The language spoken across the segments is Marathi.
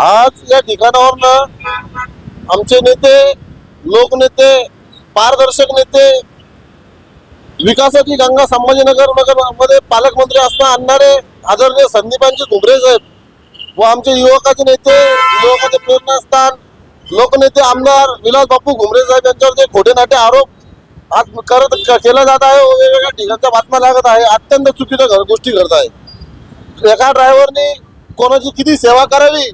आज या ठिकाणावरनं आमचे नेते लोकनेते पारदर्शक नेते विकासाची गंगा संभाजीनगर नगरमध्ये पालकमंत्री असता आणणारे आदरणीय संदीपांचे धुबरे साहेब व आमचे युवकाचे नेते युवकाचे प्रेरणास्थान लोकनेते आमदार विलास बापू घुमरे साहेब यांच्यावर जे खोटे नाटे आरोप आज करत केला जात आहे वेगवेगळ्या ठिकाणच्या बातम्या लागत आहे. अत्यंत चुकीच्या घर- गोष्टी घडत आहे. एका ड्रायव्हरनी कोणाची किती सेवा करावी?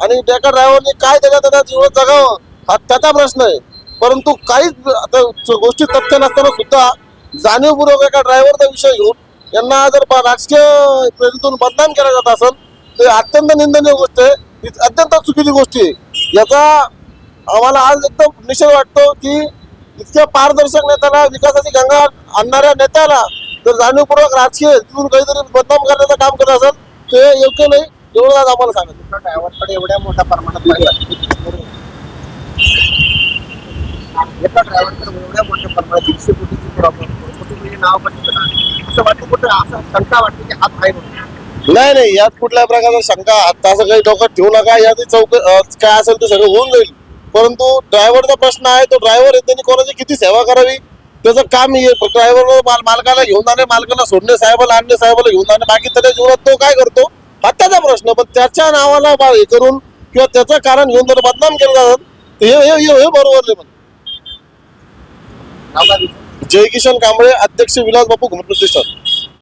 आणि डेका ड्रायव्हरने काय त्याच्या त्याच्या जीवन जगावं हा त्याचा प्रश्न आहे. परंतु काहीच आता गोष्टी तथ्य नसताना सुद्धा जाणीवपूर्वक एका ड्रायव्हरचा विषय घेऊन यांना जर राजकीय प्रेरितून बदनाम केला जात असेल तर अत्यंत निंदनीय गोष्ट आहे. ही अत्यंत चुकीची गोष्ट आहे. याचा आम्हाला आज एकदम निषेध वाटतो की इतक्या पारदर्शक नेत्याला विकासाची गंगा आणणाऱ्या नेत्याला जर जाणीवपूर्वक राजकीय तिथून काहीतरी बदनाम करण्याचं काम करत असेल ते योग्य नाही. आज आम्हाला सांगितलं ड्रायव्हरकडे एवढ्या मोठ्या प्रमाणात पैसा एका ड्रायव्हरकडे एवढ्या मोठ्या प्रमाणात दीडशे कोटीची प्रॉब्लेम कोटी म्हणजे नाव पण तिथं नाही. असं वाटतं कुठं असं शंका वाटते की हात बाहेर होतो नाही नाही यात कुठल्या प्रकारचा शंका आता असं काही डोक्यात ठेवू नका. यात चौक अं, काय असेल ते सगळं होऊन जाईल. परंतु ड्रायव्हरचा प्रश्न आहे तो ड्रायव्हर त्यांनी कोणाची किती सेवा करावी? त्याचं काम ड्रायव्हर माल मालकाला घेऊन जाणे मालकाला सोडणे साहेबाला आणणे साहेबाला घेऊन जाणे. बाकी त्याच्या जीवनात तो काय करतो? प्रश्न पण त्याच्या नावाला हे करून किंवा त्याचं कारण घेऊन जर बदनाम केलं जातात हे हे- बरोबर जय किशन कांबळे अध्यक्ष विलास बापू घुमट प्रतिष्ठान